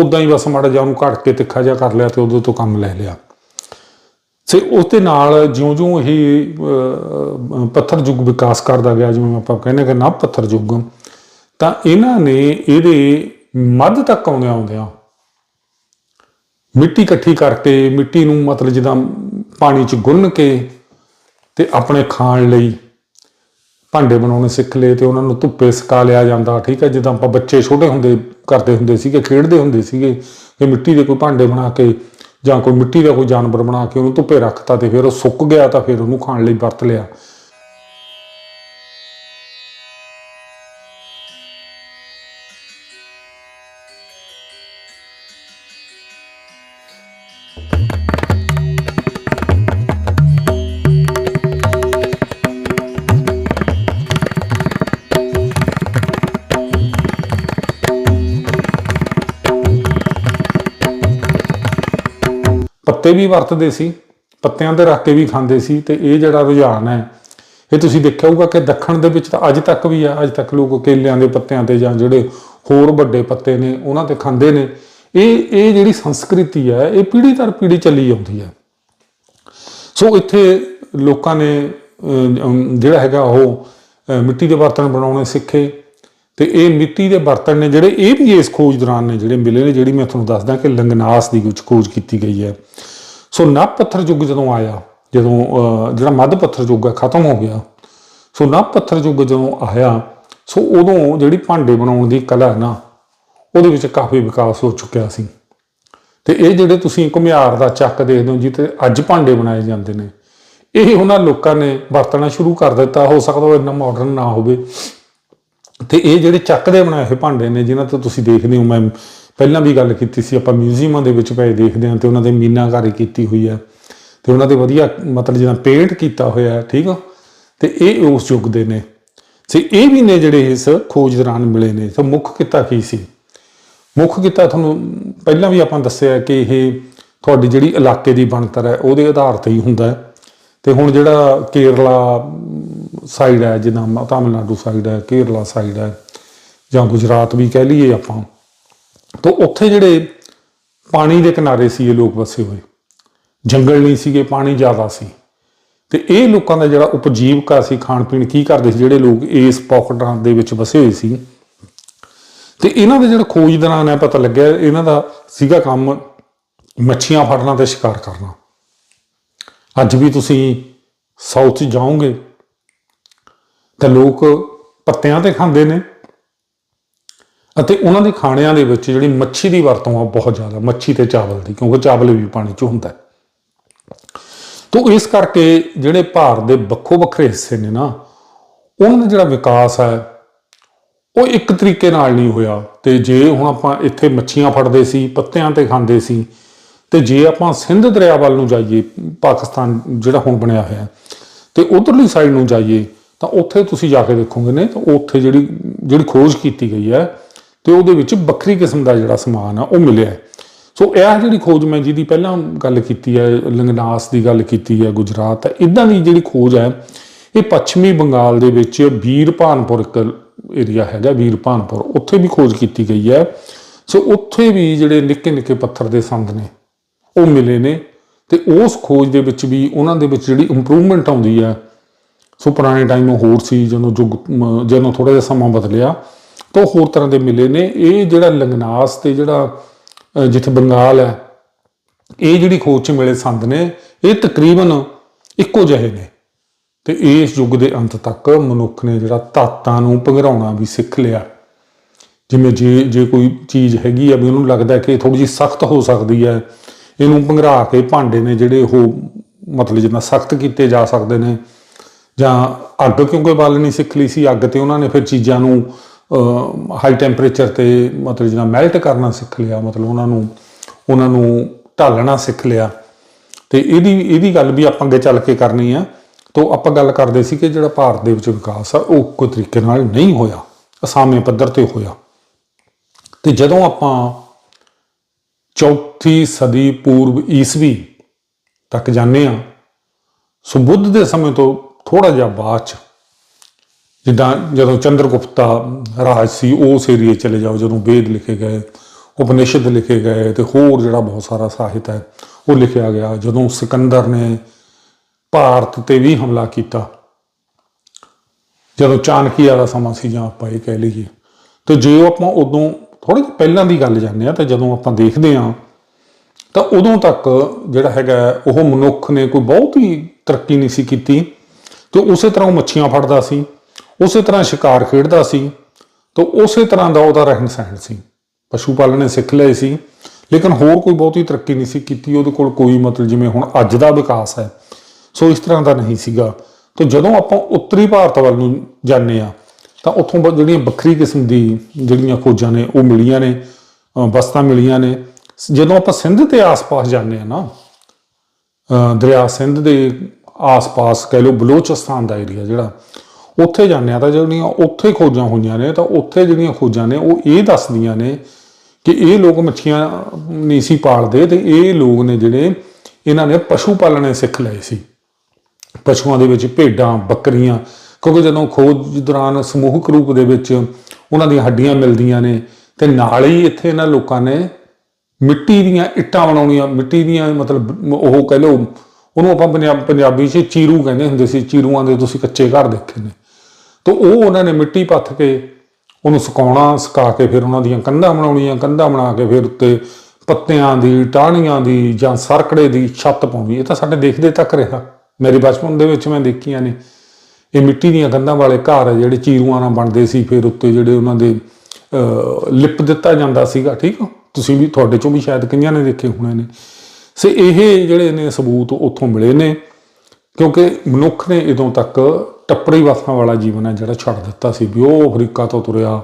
ਉਦਾਂ ਹੀ ਬਸ ਮਾੜਾ ਜਿਹਾ ਉਹਨੂੰ ਘੱਟ ਕੇ ਤਿੱਖਾ ਜਿਹਾ ਕਰ ਲਿਆ ਤੇ ਉਦੋਂ ਤੋਂ ਕੰਮ ਲੈ ਲਿਆ। ਸੇ ਉਸ ਦੇ ਨਾਲ ਜਿਉਂ-ਜਿਉਂ ਇਹ ਪੱਥਰ ਯੁੱਗ ਵਿਕਾਸ ਕਰਦਾ ਗਿਆ, ਜਿਵੇਂ ਆਪਾਂ ਕਹਿੰਦੇ ਕਿ ਨਵ ਪੱਥਰ ਯੁੱਗ। ਤਾਂ ਇਹਨਾਂ ਨੇ ਇਹਦੇ ਮੱਧ ਤੱਕ ਆਉਂਦਿਆਂ ਆਉਂਦਿਆਂ ਮਿੱਟੀ ਇਕੱਠੀ ਕਰਕੇ, ਮਿੱਟੀ ਨੂੰ ਮਤਲਬ ਜਿੱਦਾਂ ਪਾਣੀ 'ਚ ਗੁੰਨ ਕੇ ਤੇ ਆਪਣੇ ਖਾਣ ਲਈ ਭਾਂਡੇ ਬਣਾਉਣੇ ਸਿੱਖ ਲਏ ਤੇ ਉਹਨਾਂ ਨੂੰ ਧੁੱਪੇ ਸੁਕਾ ਲਿਆ ਜਾਂਦਾ, ਠੀਕ ਹੈ, ਜਿੱਦਾਂ ਆਪਾਂ ਬੱਚੇ ਛੋਟੇ ਹੁੰਦੇ, ਕਰਦੇ ਹੁੰਦੇ ਸੀਗੇ, ਖੇਡਦੇ ਹੁੰਦੇ ਸੀਗੇ ਕਿ ਮਿੱਟੀ ਦੇ ਕੋਈ ਭਾਂਡੇ ਬਣਾ ਕੇ ਜਾਂ ਕੋਈ ਮਿੱਟੀ ਦਾ ਕੋਈ ਜਾਨਵਰ ਬਣਾ ਕੇ ਉਹਨੂੰ ਧੁੱਪੇ ਰੱਖਤਾ ਤੇ ਫਿਰ ਉਹ ਸੁੱਕ ਗਿਆ ਤਾਂ ਫਿਰ ਉਹਨੂੰ ਖਾਣ ਲਈ ਵਰਤ ਲਿਆ। ਪੱਤੇ ਵੀ ਵਰਤਦੇ ਸੀ, ਪੱਤਿਆਂ ਤੇ ਰੱਖ ਕੇ ਵੀ ਖਾਂਦੇ ਸੀ ਤੇ ਇਹ ਜਿਹੜਾ ਰੁਝਾਨ ਹੈ, ਇਹ ਤੁਸੀਂ ਦੇਖਿਆ ਹੋਊਗਾ ਕਿ ਦੱਖਣ ਦੇ ਵਿੱਚ ਤਾਂ ਅੱਜ ਤੱਕ ਵੀ ਆ, ਅੱਜ ਤੱਕ ਲੋਕ ਕੇਲਿਆਂ ਦੇ ਪੱਤਿਆਂ ਤੇ ਜਾਂ ਜਿਹੜੇ ਹੋਰ ਵੱਡੇ ਪੱਤੇ ਨੇ, ਉਹਨਾਂ ਤੇ ਖਾਂਦੇ ਨੇ। ਇਹ ਇਹ ਜਿਹੜੀ ਸੰਸਕ੍ਰਿਤੀ ਹੈ, ਇਹ ਪੀੜ੍ਹੀ ਦਰ ਪੀੜ੍ਹੀ ਚੱਲੀ ਆਉਂਦੀ ਹੈ। ਸੋ ਇੱਥੇ ਲੋਕਾਂ ਨੇ ਜਿਹੜਾ ਹੈਗਾ ਉਹ ਮਿੱਟੀ ਦੇ ਬਰਤਨ ਬਣਾਉਣੇ ਸਿੱਖੇ ਤੇ ਇਹ ਮਿੱਟੀ ਦੇ ਬਰਤਨ ਨੇ ਜਿਹੜੇ, ਇਹ ਵੀ ਇਸ ਖੋਜ ਦੌਰਾਨ ਨੇ ਜਿਹੜੇ ਮਿਲੇ ਨੇ, ਜਿਹੜੀ ਮੈਂ ਤੁਹਾਨੂੰ ਦੱਸਦਾ ਕਿ ਲੰਗਨਾਸ ਦੀ ਕੁਝ ਖੋਜ ਕੀਤੀ ਗਈ ਹੈ। ਸੋ ਨਵ ਪੱਥਰ ਯੁੱਗ ਜਦੋਂ ਆਇਆ, ਜਦੋਂ ਜਿਹੜਾ ਮੱਧ ਪੱਥਰ ਯੁੱਗ ਹੈ ਖਤਮ ਹੋ ਗਿਆ। ਸੋ ਨਵ ਪੱਥਰ ਯੁੱਗ ਜਦੋਂ ਆਇਆ, ਸੋ ਉਦੋਂ ਜਿਹੜੀ ਭਾਂਡੇ ਬਣਾਉਣ ਦੀ ਕਲਾ ਹੈ ਨਾ, ਉਹਦੇ ਵਿੱਚ ਕਾਫੀ ਵਿਕਾਸ ਹੋ ਚੁੱਕਿਆ ਸੀ। ਤੇ ਇਹ ਜਿਹੜੇ ਤੁਸੀਂ ਘੁਮਿਆਰ ਦਾ ਚੱਕ ਦੇਖਦੇ ਹੋ ਜਿੱਤੇ ਅੱਜ ਭਾਂਡੇ ਬਣਾਏ ਜਾਂਦੇ ਨੇ, ਇਹ ਉਹਨਾਂ ਲੋਕਾਂ ਨੇ ਵਰਤਣਾ ਸ਼ੁਰੂ ਕਰ ਦਿੱਤਾ। ਹੋ ਸਕਦਾ ਉਹ ਇੰਨਾ ਮਾਡਰਨ ਨਾ ਹੋਵੇ। ਤੇ ਇਹ ਜਿਹੜੇ ਚੱਕ ਦੇ ਬਣਾਏ ਹੋਏ ਭਾਂਡੇ ਨੇ, ਜਿਨ੍ਹਾਂ ਤੋਂ ਤੁਸੀਂ ਦੇਖਦੇ ਹੋ, ਮੈਂ ਪਹਿਲਾਂ ਵੀ ਗੱਲ ਕੀਤੀ ਸੀ, ਆਪਾਂ ਮਿਊਜ਼ੀਅਮਾਂ ਦੇ ਵਿੱਚ ਪਏ ਦੇਖਦੇ ਹਾਂ ਤੇ ਉਹਨਾਂ ਦੇ ਮੀਨਾਕਾਰੀ ਕੀਤੀ ਹੋਈ ਹੈ। ਤੇ ਉਹਨਾਂ ਦੇ ਵਧੀਆ ਮਤਲਬ ਜਿੱਦਾਂ ਪੇਂਟ ਕੀਤਾ ਹੋਇਆ ਹੈ, ਠੀਕ ਆ? ਤੇ ਇਹ ਉਸ ਯੁੱਗ ਦੇ ਨੇ। ਤੇ ਇਹ ਵੀ ਨੇ ਜਿਹੜੇ ਇਸ ਖੋਜ ਦੌਰਾਨ ਮਿਲੇ ਨੇ। ਤਾਂ ਮੁੱਖ ਕਿੱਤਾ ਕੀ ਸੀ? ਮੁੱਖ ਕਿੱਤਾ ਤੁਹਾਨੂੰ ਪਹਿਲਾਂ ਵੀ ਆਪਾਂ ਦੱਸਿਆ ਕਿ ਇਹ ਤੁਹਾਡੀ ਜਿਹੜੀ ਇਲਾਕੇ ਦੀ ਬਣਤਰ ਹੈ, ਉਹਦੇ ਆਧਾਰ ਤੇ ਹੀ ਹੁੰਦਾ ਹੈ। ਤੇ ਹੁਣ ਜਿਹੜਾ ਕੇਰਲਾ ਸਾਈਡ ਹੈ, ਜਿੱਦਾਂ ਮ- ਤਾਮਿਲਨਾਡੂ ਸਾਈਡ ਹੈ, ਕੇਰਲਾ ਸਾਈਡ ਹੈ, ਜਾਂ ਗੁਜਰਾਤ ਵੀ ਕਹਿ ਲਈਏ ਆਪਾਂ। ਤਾਂ ਉੱਥੇ ਜਿਹੜੇ ਪਾਣੀ ਦੇ ਕਿਨਾਰੇ ਸੀ ਇਹ ਲੋਕ ਵਸੇ ਹੋਏ। ਜੰਗਲ ਨਹੀਂ ਸੀਗੇ, ਪਾਣੀ ਜ਼ਿਆਦਾ ਸੀ। ਤੇ ਇਹ ਲੋਕਾਂ ਦਾ ਜਿਹੜਾ ਉਪਜੀਵਕਾ ਸੀ ਖਾਣ ਪੀਣ ਕੀ ਕਰਦੇ ਸੀ, ਜਿਹੜੇ ਲੋਕ ਇਸ ਪੌਕਟਾਂ ਦੇ ਵਿੱਚ ਵਸੇ ਹੋਏ ਸੀ। ਤੇ ਇਹਨਾਂ ਦੇ ਜਿਹੜਾ ਖੋਜ ਦੌਰਾਨ ਹੈ ਪਤਾ ਲੱਗਿਆ, ਇਹਨਾਂ ਦਾ ਸੀਗਾ ਕੰਮ ਮੱਛੀਆਂ ਫੜਨਾ ਤੇ ਸ਼ਿਕਾਰ ਕਰਨਾ। ਅੱਜ ਵੀ ਤੁਸੀਂ ਸਾਊਥ 'ਚ ਜਾਓਗੇ, ਤਾਂ ਲੋਕ ਪੱਤਿਆਂ ਤੇ ਖਾਂਦੇ ਨੇ। ਅਤੇ ਉਹਨਾਂ ਦੇ ਖਾਣਿਆਂ ਦੇ ਵਿੱਚ ਜਿਹੜੀ ਮੱਛੀ ਦੀ ਵਰਤੋਂ ਆ ਬਹੁਤ ਜ਼ਿਆਦਾ ਮੱਛੀ ਤੇ ਚਾਵਲ ਦੀ ਕਿਉਂਕਿ ਚਾਵਲ ਵੀ ਪਾਣੀ 'ਚ ਹੁੰਦਾ ਹੈ। ਤੋ ਇਸ ਕਰਕੇ ਜਿਹੜੇ ਭਾਰਤ ਦੇ ਵੱਖੋ ਵੱਖਰੇ ਹਿੱਸੇ ਨੇ ਨਾ ਉਹਨਾਂ ਦਾ ਜਿਹੜਾ ਵਿਕਾਸ ਹੈ ਉਹ ਇੱਕ ਤਰੀਕੇ ਨਾਲ ਨਹੀਂ ਹੋਇਆ। ਤੇ ਜੇ ਹੁਣ ਆਪਾਂ ਇੱਥੇ ਮੱਛੀਆਂ ਫੜਦੇ ਸੀ ਪੱਤਿਆਂ ਤੇ ਖਾਂਦੇ ਸੀ ਤੇ ਜੇ ਆਪਾਂ ਸਿੰਧ ਦਰਿਆ ਵੱਲ ਨੂੰ ਜਾਈਏ ਪਾਕਿਸਤਾਨ ਜਿਹੜਾ ਹੁਣ ਬਣਿਆ ਹੋਇਆ ਹੈ, ਤੇ ਉਧਰਲੀ ਸਾਈਡ ਨੂੰ ਜਾਈਏ ਤਾਂ ਉੱਥੇ ਤੁਸੀਂ ਜਾ ਕੇ ਦੇਖੋਗੇ ਨੇ ਤਾਂ ਉੱਥੇ ਜਿਹੜੀ ਜਿਹੜੀ ਖੋਜ ਕੀਤੀ ਗਈ ਹੈ ਤੇ ਉਹਦੇ ਵਿੱਚ ਵੱਖਰੀ ਕਿਸਮ ਦਾ ਜਿਹੜਾ ਸਮਾਨ ਆ, ਉਹ ਮਿਲਿਆ ਸੋ ਇਹ ਜਿਹੜੀ ਖੋਜ ਮੈਂ ਜਿਹਦੀ ਪਹਿਲਾਂ ਗੱਲ ਕੀਤੀ ਹੈ, ਲੰਗਨਾਸ ਦੀ ਗੱਲ ਕੀਤੀ ਹੈ, ਗੁਜਰਾਤ ਹੈ ਇਦਾਂ ਦੀ ਜਿਹੜੀ ਖੋਜ ਹੈ, ਇਹ ਪੱਛਮੀ ਬੰਗਾਲ ਦੇ ਵਿੱਚ ਵੀਰਪਾਨਪੁਰ ਇੱਕ ਏਰੀਆ ਹੈਗਾ ਵੀਰਪਾਨਪੁਰ ਉੱਥੇ ਵੀ ਖੋਜ ਕੀਤੀ ਗਈ ਹੈ। ਸੋ ਉੱਥੇ ਵੀ ਜਿਹੜੇ ਨਿੱਕੇ ਨਿੱਕੇ ਪੱਥਰ ਦੇ ਸੰਦ ਨੇ, ਉਹ ਮਿਲੇ ਨੇ ਤੇ ਉਸ ਖੋਜ ਦੇ ਵਿੱਚ ਵੀ ਉਹਨਾਂ ਦੇ ਵਿੱਚ ਜਿਹੜੀ ਇੰਪਰੂਵਮੈਂਟ ਆਉਂਦੀ ਹੈ, ਸੋ ਪੁਰਾਣੇ ਟਾਈਮ ਹੋਰ ਸੀ, ਜਦੋਂ ਜੁਗ ਜਦੋਂ ਥੋੜਾ ਜਿਹਾ ਸਮਾਂ ਬਦਲਿਆ ਤਾਂ ਹੋਰ ਤਰ੍ਹਾਂ ਦੇ ਮਿਲੇ ਨੇ। ਇਹ ਜਿਹੜਾ ਲੰਗਨਾਸ ਤੇ ਜਿਹੜਾ ਜਿੱਥੇ ਬੰਗਾਲ ਹੈ, ਇਹ ਜਿਹੜੀ ਖੋਜ ਚ ਮਿਲੇ ਸੰਦ ਨੇ, ਇਹ ਤਕਰੀਬਨ ਇੱਕੋ ਜਿਹੇ ਨੇ। ਤੇ ਇਸ ਯੁੱਗ ਦੇ ਅੰਤ ਤੱਕ ਮਨੁੱਖ ਨੇ ਜਿਹੜਾ ਧਾਤਾਂ ਨੂੰ ਭੰਗਰਾਉਣਾ ਵੀ ਸਿੱਖ ਲਿਆ। ਜਿਵੇਂ ਜੇ ਜੇ ਕੋਈ ਚੀਜ਼ ਹੈਗੀ ਆ ਵੀ ਉਹਨੂੰ ਲੱਗਦਾ ਕਿ ਥੋੜੀ ਜਿਹੀ ਸਖਤ ਹੋ ਸਕਦੀ ਹੈ, ਇਹਨੂੰ ਭੰਗਰਾ ਕੇ ਭਾਂਡੇ ਨੇ ਜਿਹੜੇ ਉਹ ਮਤਲਬ ਜਿੰਨਾ ਸਖਤ ਕੀਤੇ ਜਾ ਸਕਦੇ ਨੇ। ਜਾਂ ਅੱਗ ਕਿਉਂਕਿ ਬਾਲਣੀ ਸਿੱਖ ਲਈ ਸੀ, ਅੱਗ ਤੇ ਉਹਨਾਂ ਨੇ ਫਿਰ ਚੀਜ਼ਾਂ ਨੂੰ ਹਾਈ ਟੈਂਪਰੇਚਰ ਤੇ ਮਤਲਬ ਜਿੰਨਾ ਮੈਲਟ ਕਰਨਾ ਸਿੱਖ ਲਿਆ, ਮਤਲਬ ਉਹਨਾਂ ਨੂੰ ਉਹਨਾਂ ਨੂੰ ਢਾਲਣਾ ਸਿੱਖ ਲਿਆ। ਤੇ ਇਹਦੀ ਇਹਦੀ ਗੱਲ ਵੀ ਆਪਾਂ ਅੱਗੇ ਚੱਲ ਕੇ ਕਰਨੀ ਆ। ਤੋਂ ਆਪਾਂ ਗੱਲ ਕਰਦੇ ਸੀ ਕਿ ਜਿਹੜਾ ਭਾਰਤ ਦੇ ਵਿੱਚ ਵਿਕਾਸ ਆ, ਉਹ ਕੋਈ ਤਰੀਕੇ ਨਾਲ ਨਹੀਂ ਹੋਇਆ। ਅਸਾਮੇ ਪੱਧਰ ਤੇ ਹੋਇਆ। ਤੇ ਜਦੋਂ ਆਪਾਂ ਚੌਥੀ ਸਦੀ ਪੂਰਬ ਈਸਵੀ ਤੱਕ ਜਾਂਦੇ ਆ ਸੋ ਬੁੱਧ ਦੇ ਸਮੇਂ ਤੋਂ ਥੋੜਾ ਜਿਹਾ ਬਾਅਦ ਚ ਜਿੱਦਾਂ ਜਦੋਂ ਚੰਦਰਗੁਪਤਾ ਰਾਜ ਸੀ, ਉਸ ਏਰੀਏ ਚਲੇ ਜਾਓ, ਜਦੋਂ ਵੇਦ ਲਿਖੇ ਗਏ, ਉਪਨਿਸ਼ਦ ਲਿਖੇ ਗਏ ਤੇ ਹੋਰ ਜਿਹੜਾ ਬਹੁਤ ਸਾਰਾ ਸਾਹਿਤ ਹੈ, ਉਹ ਲਿਖਿਆ ਗਿਆ। ਜਦੋਂ ਸਿਕੰਦਰ ਨੇ ਭਾਰਤ ਤੇ ਵੀ ਹਮਲਾ ਕੀਤਾ, ਜਦੋਂ ਚਾਣਕੀਆ ਵਾਲਾ ਸਮਾਂ ਸੀ, ਜਾਂ ਆਪਾਂ ਇਹ ਕਹਿ ਲਈਏ, ਤੇ ਜੇ ਉਹ ਆਪਾਂ ਉਦੋਂ ਥੋੜੀ ਪਹਿਲਾਂ ਦੀ ਗੱਲ ਜਾਂਦੇ ਆ ਤਾਂ ਜਦੋਂ ਆਪਾਂ ਦੇਖਦੇ ਆ ਤਾਂ ਉਦੋਂ ਤੱਕ ਜਿਹੜਾ ਹੈਗਾ, ਉਹ ਮਨੁੱਖ ਨੇ ਕੋਈ ਬਹੁਤ ਹੀ ਤਰੱਕੀ ਨਹੀਂ ਸੀ ਕੀਤੀ, ਤੇ ਉਸੇ ਤਰ੍ਹਾਂ ਉਹ ਮੱਛੀਆਂ ਫੜਦਾ ਸੀ। ਉਸੇ ਤਰ੍ਹਾਂ ਸ਼ਿਕਾਰ ਖੇਡਦਾ ਸੀ ਤਾਂ ਉਸੇ ਤਰ੍ਹਾਂ ਦਾ ਉਹਦਾ ਰਹਿਣ ਸਹਿਣ ਸੀ। ਪਸ਼ੂ ਪਾਲਣੇ ਸਿੱਖ ਲਏ ਸੀ ਲੇਕਿਨ ਹੋਰ ਕੋਈ ਬਹੁਤੀ ਤਰੱਕੀ ਨਹੀਂ ਸੀ ਕੀਤੀ। ਉਹਦੇ ਕੋਲ ਕੋਈ ਮਤਲਬ ਜਿਵੇਂ ਹੁਣ ਅੱਜ ਦਾ ਵਿਕਾਸ ਹੈ ਸੋ ਇਸ ਤਰ੍ਹਾਂ ਦਾ ਨਹੀਂ ਸੀਗਾ। ਤੇ ਜਦੋਂ ਆਪਾਂ ਉੱਤਰੀ ਭਾਰਤ ਵੱਲ ਨੂੰ ਜਾਂਦੇ ਆ ਤਾਂ ਉੱਥੋਂ ਬ- ਜਿਹੜੀਆਂ ਵੱਖਰੀ ਕਿਸਮ ਦੀ ਜਿਹੜੀਆਂ ਖੋਜਾਂ ਨੇ ਉਹ ਮਿਲੀਆਂ ਨੇ ਵਸਤਾਂ ਮਿਲੀਆਂ ਨੇ। ਜਦੋਂ ਆਪਾਂ ਸਿੰਧ ਦੇ ਆਸ-ਪਾਸ ਜਾਂਦੇ ਆ ਨਾ ਅ, ਦਰਿਆ ਸਿੰਧ ਦੇ ਆਸ-ਪਾਸ ਕਹਿ ਲਓ ਬਲੋਚਿਸਤਾਨ ਦਾ ਏਰੀਆ ਜਿਹੜਾ ਉੱਥੇ ਜਾਂਦੇ ਆ ਤਾਂ ਜਿਹੜੀਆਂ ਉੱਥੇ ਖੋਜਾਂ ਹੋਈਆਂ ਨੇ ਤਾਂ ਉੱਥੇ ਜਿਹੜੀਆਂ ਖੋਜਾਂ ਨੇ ਉਹ ਇਹ ਦੱਸਦੀਆਂ ਨੇ ਕਿ ਇਹ ਲੋਕ ਮੱਛੀਆਂ ਨਹੀਂ ਸੀ ਪਾਲਦੇ ਤੇ ਇਹ ਲੋਕ ਨੇ ਜਿਹੜੇ ਇਹਨਾਂ ਨੇ ਪਸ਼ੂ ਪਾਲਣੇ ਸਿੱਖ ਲਏ ਸੀ। ਪਸ਼ੂਆਂ ਦੇ ਵਿੱਚ ਭੇਡਾਂ, ਬੱਕਰੀਆਂ, ਕਿਉਂਕਿ ਜਦੋਂ ਖੋਜ ਦੌਰਾਨ ਸਮੂਹਕ ਰੂਪ ਦੇ ਵਿੱਚ ਉਹਨਾਂ ਦੀਆਂ ਹੱਡੀਆਂ ਮਿਲਦੀਆਂ ਨੇ ਤੇ ਨਾਲ ਹੀ ਇੱਥੇ ਇਹਨਾਂ ਲੋਕਾਂ ਨੇ ਮਿੱਟੀ ਦੀਆਂ ਇੱਟਾਂ ਬਣਾਉਣੀਆਂ, ਮਿੱਟੀ ਦੀਆਂ ਮਤਲਬ ਉਹ ਕਹਿ ਲਓ ਉਹਨੂੰ ਆਪਾਂ ਪੰਜਾਬ ਪੰਜਾਬੀ 'ਚ ਚੀਰੂ ਕਹਿੰਦੇ ਹੁੰਦੇ ਸੀ, ਚੀਰੂਆਂ ਦੇ ਤੁਸੀਂ ਕੱਚੇ ਘਰ ਦੇਖੇ ਨੇ। ਤਾਂ ਉਹ ਉਹਨਾਂ ਨੇ ਮਿੱਟੀ ਪੱਥ ਕੇ ਉਹਨੂੰ ਸੁਕਾਉਣਾ, ਸੁਕਾ ਕੇ ਫਿਰ ਉਹਨਾਂ ਦੀਆਂ ਕੰਧਾਂ ਬਣਾਉਣੀਆਂ, ਕੰਧਾਂ ਬਣਾ ਕੇ ਫਿਰ ਉੱਤੇ ਪੱਤਿਆਂ ਦੀ, ਟਾਹਣੀਆਂ ਦੀ ਜਾਂ ਸਰਕੜੇ ਦੀ ਛੱਤ ਪਾਉਣੀ। ਇਹ ਤਾਂ ਸਾਡੇ ਦੇਖਦੇ ਤੱਕ ਰਿਹਾ। ਮੇਰੇ ਬਚਪਨ ਦੇ ਵਿੱਚ ਮੈਂ ਦੇਖੀਆਂ ਨੇ। ਇਹ ਮਿੱਟੀ ਦੀਆਂ ਕੰਧਾਂ ਵਾਲੇ ਘਰ ਜਿਹੜੇ ਚੀਰੂਆਂ ਨਾਲ ਬਣਦੇ ਸੀ, ਫਿਰ ਉੱਤੇ ਜਿਹੜੇ ਉਹਨਾਂ ਦੇ ਲਿਪ ਦਿੱਤਾ ਜਾਂਦਾ ਸੀਗਾ, ਠੀਕ ਤੁਸੀਂ ਵੀ, ਤੁਹਾਡੇ ਚੋਂ ਵੀ ਸ਼ਾਇਦ ਕਈਆਂ ਨੇ ਦੇਖੇ ਹੋਣੇ ਨੇ। ਸੇ ਇਹ ਜਿਹੜੇ ਨੇ ਸਬੂਤ ਉੱਥੋਂ ਮਿਲੇ ਨੇ, ਕਿਉਂਕਿ ਮਨੁੱਖ ਨੇ ਇਦੋਂ ਤੱਕ ਟੱਪਰੀ ਵਾਸਾਂ ਵਾਲਾ ਜੀਵਨ ਹੈ ਜਿਹੜਾ ਛੱਡ ਦਿੱਤਾ ਸੀ ਵੀ ਉਹ ਅਫਰੀਕਾ ਤੋਂ ਤੁਰਿਆ,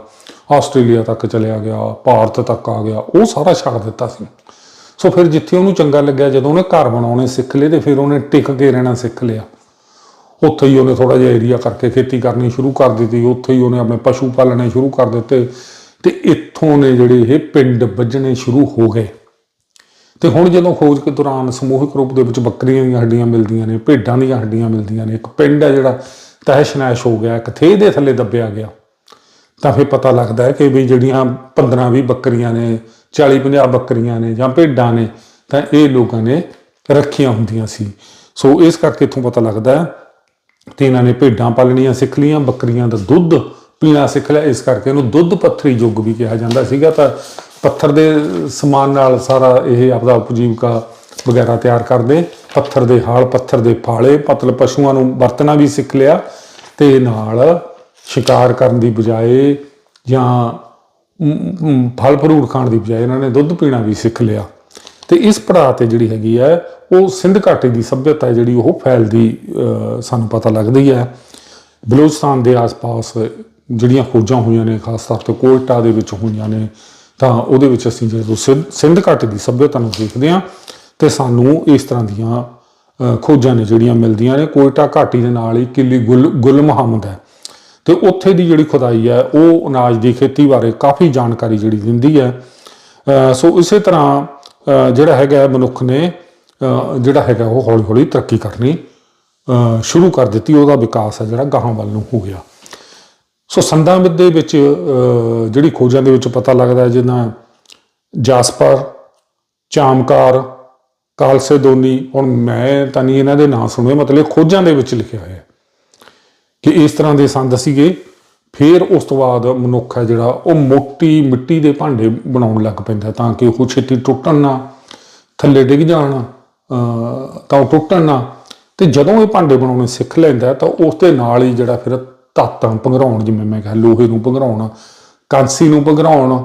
ਆਸਟ੍ਰੇਲੀਆ ਤੱਕ ਚਲਿਆ ਗਿਆ, ਭਾਰਤ ਤੱਕ ਆ ਗਿਆ, ਉਹ ਸਾਰਾ ਛੱਡ ਦਿੱਤਾ ਸੀ। ਸੋ ਫਿਰ ਜਿੱਥੇ ਉਹਨੂੰ ਚੰਗਾ ਲੱਗਿਆ, ਜਦੋਂ ਉਹਨੇ ਘਰ ਬਣਾਉਣੇ ਸਿੱਖ ਲਏ ਤੇ ਫਿਰ ਉਹਨੇ ਟਿਕ ਕੇ ਰਹਿਣਾ ਸਿੱਖ ਲਿਆ। ਉੱਥੇ ਹੀ ਉਹਨੇ ਥੋੜਾ ਜਿਹਾ ਏਰੀਆ ਕਰਕੇ ਖੇਤੀ ਕਰਨੀ ਸ਼ੁਰੂ ਕਰ ਦਿੱਤੀ, ਉੱਥੇ ਹੀ ਉਹਨੇ ਆਪਣੇ ਪਸ਼ੂ ਪਾਲਣੇ ਸ਼ੁਰੂ ਕਰ ਦਿੱਤੇ ਤੇ ਇੱਥੋਂ ਨੇ ਜਿਹੜੇ ਇਹ ਪਿੰਡ ਵੱਜਣੇ ਸ਼ੁਰੂ ਹੋ ਗਏ। ਤੇ ਹੁਣ ਜਦੋਂ ਖੋਜ ਕੇ ਦੌਰਾਨ ਸਮੂਹਿਕ ਰੂਪ ਦੇ ਵਿੱਚ ਬੱਕਰੀਆਂ ਦੀਆਂ ਹੱਡੀਆਂ ਮਿਲਦੀਆਂ ਨੇ, ਭੇਡਾਂ ਦੀਆਂ ਹੱਡੀਆਂ ਮਿਲਦੀਆਂ ਨੇ, ਇੱਕ ਪਿੰਡ ਹੈ ਜਿਹੜਾ ਤਹਿਸ਼ ਨਹਿਸ਼ ਹੋ ਗਿਆ, ਇੱਕ ਥੇ ਦੇ ਥੱਲੇ ਦੱਬਿਆ ਗਿਆ। ਤਾਂ ਫਿਰ ਪਤਾ ਲੱਗਦਾ ਹੈ ਕਿ ਵੀ ਜਿਹੜੀਆਂ 15 20 ਬੱਕਰੀਆਂ ਨੇ 40 50 ਬੱਕਰੀਆਂ ਨੇ ਜਾਂ ਭੇਡਾਂ ਨੇ, ਤਾਂ ਇਹ ਲੋਕਾਂ ਨੇ ਰੱਖੀਆਂ ਹੁੰਦੀਆਂ ਸੀ। ਸੋ ਇਸ ਕਰਕੇ ਇਥੋਂ ਪਤਾ ਲੱਗਦਾ ਹੈ ਤੇ ਇਹਨਾਂ ਨੇ ਭੇਡਾਂ ਪਾਲਣੀਆਂ ਸਿੱਖ ਲਈਆਂ, ਬੱਕਰੀਆਂ ਦਾ ਦੁੱਧ ਪੀਣਾ ਸਿੱਖ ਲਿਆ। ਇਸ ਕਰਕੇ ਇਹਨੂੰ ਦੁੱਧ ਪੱਥਰੀ ਯੁੱਗ ਵੀ ਕਿਹਾ ਜਾਂਦਾ ਸੀਗਾ। ਤਾਂ ਪੱਥਰ ਦੇ ਸਮਾਨ ਨਾਲ ਸਾਰਾ ਇਹ ਆਪਦਾ ਉਪਜੀਵਕਾ ਵਗੈਰਾ ਤਿਆਰ ਕਰਦੇ, ਪੱਥਰ ਦੇ ਹਾਲ, ਪੱਥਰ ਦੇ ਫਾਲੇ, ਮਤਲਬ ਪਸ਼ੂਆਂ ਨੂੰ ਵਰਤਣਾ ਵੀ ਸਿੱਖ ਲਿਆ ਤੇ ਨਾਲ ਸ਼ਿਕਾਰ ਕਰਨ ਦੀ ਬਜਾਏ ਜਾਂ ਫਲ ਫਰੂਟ ਖਾਣ ਦੀ ਬਜਾਏ ਇਹਨਾਂ ਨੇ ਦੁੱਧ ਪੀਣਾ ਵੀ ਸਿੱਖ ਲਿਆ। ਤੇ ਇਸ ਪੜਾਅ ਤੇ ਜਿਹੜੀ ਹੈਗੀ ਹੈ, ਉਹ ਸਿੰਧ ਘਾਟੀ ਦੀ ਸਭਿਅਤਾ ਹੈ ਜਿਹੜੀ ਉਹ ਫੈਲਦੀ ਸਾਨੂੰ ਪਤਾ ਲੱਗਦੀ ਹੈ। ਬਲੂਚਿਸਤਾਨ ਦੇ ਆਸ-ਪਾਸ ਜਿਹੜੀਆਂ ਖੋਜਾਂ ਹੋਈਆਂ ਨੇ, ਖਾਸ ਤੌਰ ਤੇ ਕੋਇਟਾ ਦੇ ਵਿੱਚ ਹੋਈਆਂ ਨੇ, ਤਾਂ ਉਹਦੇ ਵਿੱਚ ਅਸੀਂ ਜਦੋਂ ਸਿੰਧ- ਸਿੰਧ ਘਾਟੀ ਦੀ ਸਭਿਅਤਾ ਨੂੰ ਦੇਖਦੇ ਹਾਂ ਤੇ ਸਾਨੂੰ ਇਸ ਤਰ੍ਹਾਂ ਦੀਆਂ ਖੋਜਾਂ ਨੇ ਜਿਹੜੀਆਂ ਮਿਲਦੀਆਂ ਨੇ, ਕੋਇਟਾ ਘਾਟੀ ਦੇ ਨਾਲ ਹੀ ਕਿਲੀ ਗੁਲ ਗੁਲ ਮੁਹੰਮਦ ਹੈ। ਤੇ ਉੱਥੇ ਦੀ ਜਿਹੜੀ ਖੁਦਾਈ ਹੈ, ਉਹ ਅਨਾਜ ਦੀ ਖੇਤੀ ਬਾਰੇ ਕਾਫੀ ਜਾਣਕਾਰੀ ਜਿਹੜੀ ਦਿੰਦੀ ਹੈ। ਸੋ ਇਸੇ ਤਰ੍ਹਾਂ ਜਿਹੜਾ ਹੈਗਾ ਮਨੁੱਖ ਨੇ ਜਿਹੜਾ ਹੈਗਾ ਉਹ ਹੌਲੀ ਹੌਲੀ ਤਰੱਕੀ ਕਰਨੀ ਸ਼ੁਰੂ ਕਰ ਦਿੱਤੀ। ਉਹਦਾ ਵਿਕਾਸ ਹੈ ਜਿਹੜਾ ਗਾਹਾਂ ਵੱਲ ਨੂੰ ਹੋ ਗਿਆ। ਸੋ ਸੰਦਾਂ ਦੇ ਵਿੱਚ ਜਿਹੜੀ ਖੋਜਾਂ ਦੇ ਵਿੱਚ ਪਤਾ ਲੱਗਦਾ ਹੈ, ਜਿੱਦਾਂ ਜਾਸਪਰ, ਚਾਮਕਾਰ ਕਾਲਸੇ ਦੋਨੀ, ਹੁਣ ਮੈਂ ਤਾਂ ਨਹੀਂ ਇਹਨਾਂ ਦੇ ਨਾਂ ਸੁਣੇ, ਮਤਲਬ ਖੋਜਾਂ ਦੇ ਵਿੱਚ ਲਿਖਿਆ ਹੋਇਆ ਕਿ ਇਸ ਤਰ੍ਹਾਂ ਦੇ ਸੰਦ ਸੀਗੇ। ਫਿਰ ਉਸ ਤੋਂ ਬਾਅਦ ਮਨੁੱਖ ਹੈ ਜਿਹੜਾ, ਉਹ ਮੋਟੀ ਮਿੱਟੀ ਦੇ ਭਾਂਡੇ ਬਣਾਉਣ ਲੱਗ ਪੈਂਦਾ, ਤਾਂ ਕਿ ਉਹ ਛੇਤੀ ਟੁੱਟਣ ਨਾ, ਥੱਲੇ ਡਿੱਗ ਜਾਣ ਤਾਂ ਉਹ ਟੁੱਟਣ ਨਾ। ਤੇ ਜਦੋਂ ਇਹ ਭਾਂਡੇ ਬਣਾਉਣੇ ਸਿੱਖ ਲੈਂਦਾ, ਤਾਂ ਉਸ ਦੇ ਨਾਲ ਹੀ ਜਿਹੜਾ ਫਿਰ ਧਾਤਾਂ ਭੰਗਰਾਉਣ, ਜਿਵੇਂ ਮੈਂ ਕਿਹਾ, ਲੋਹੇ ਨੂੰ ਪੰਘਰਾਉਣ ਕਾਂਸੀ ਨੂੰ ਭੰਗਰਾਉਣ,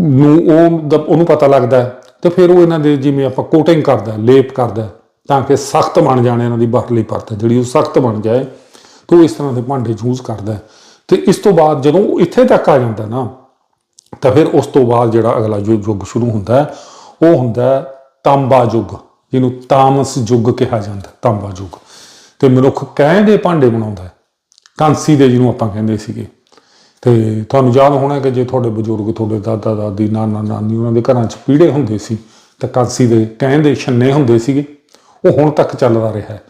ਨੂੰ ਉਹ, ਉਹਨੂੰ ਪਤਾ ਲੱਗਦਾ ਤੇ ਫਿਰ ਉਹ ਇਹਨਾਂ ਦੇ ਜਿਵੇਂ ਆਪਾਂ ਕੋਟਿੰਗ ਕਰਦਾ, ਲੇਪ ਕਰਦਾ, ਤਾਂ ਕਿ ਸਖਤ ਬਣ ਜਾਣ ਇਹਨਾਂ ਦੀ ਬਾਹਰਲੀ ਪਰਤ, ਜਿਹੜੀ ਉਹ ਸਖਤ ਬਣ ਜਾਏ, ਤੇ ਉਹ ਇਸ ਤਰ੍ਹਾਂ ਦੇ ਭਾਂਡੇ ਯੂਜ਼ ਕਰਦਾ ਹੈ। ਤੇ ਇਸ ਤੋਂ ਬਾਅਦ ਜਦੋਂ ਉਹ ਇੱਥੇ ਤੱਕ ਆ ਜਾਂਦਾ ਨਾ, ਤਾਂ ਫਿਰ ਉਸ ਤੋਂ ਬਾਅਦ ਜਿਹੜਾ ਅਗਲਾ ਯੁੱਗ ਯੁੱਗ ਸ਼ੁਰੂ ਹੁੰਦਾ ਉਹ ਹੁੰਦਾ ਤਾਂਬਾ ਯੁੱਗ, ਜਿਹਨੂੰ ਤਾਮਸ ਯੁੱਗ ਕਿਹਾ ਜਾਂਦਾ, ਤਾਂਬਾ ਯੁੱਗ। ਤੇ ਮਨੁੱਖ ਕਹਿ ਦੇ ਭਾਂਡੇ ਬਣਾਉਂਦਾ ਕਾਂਸੀ ਦੇ ਜਿਹਨੂੰ ਆਪਾਂ ਕਹਿੰਦੇ ਸੀਗੇ। ਤੇ ਤੁਹਾਨੂੰ ਯਾਦ ਹੋਣਾ ਕਿ ਜੇ ਤੁਹਾਡੇ ਬਜ਼ੁਰਗ, ਤੁਹਾਡੇ ਦਾਦਾ, ਦਾਦੀ, ਨਾਨਾ, ਨਾਨੀ ਉਹਨਾਂ ਦੇ ਘਰਾਂ 'ਚ ਪੀੜੇ ਹੁੰਦੇ ਸੀ ਤਾਂ ਕਾਂਸੀ ਦੇ ਕਹਿਣ ਦੇ ਛੰਨੇ ਹੁੰਦੇ ਸੀਗੇ, ਉਹ ਹੁਣ ਤੱਕ ਚੱਲਦਾ ਰਿਹਾ ਹੈ।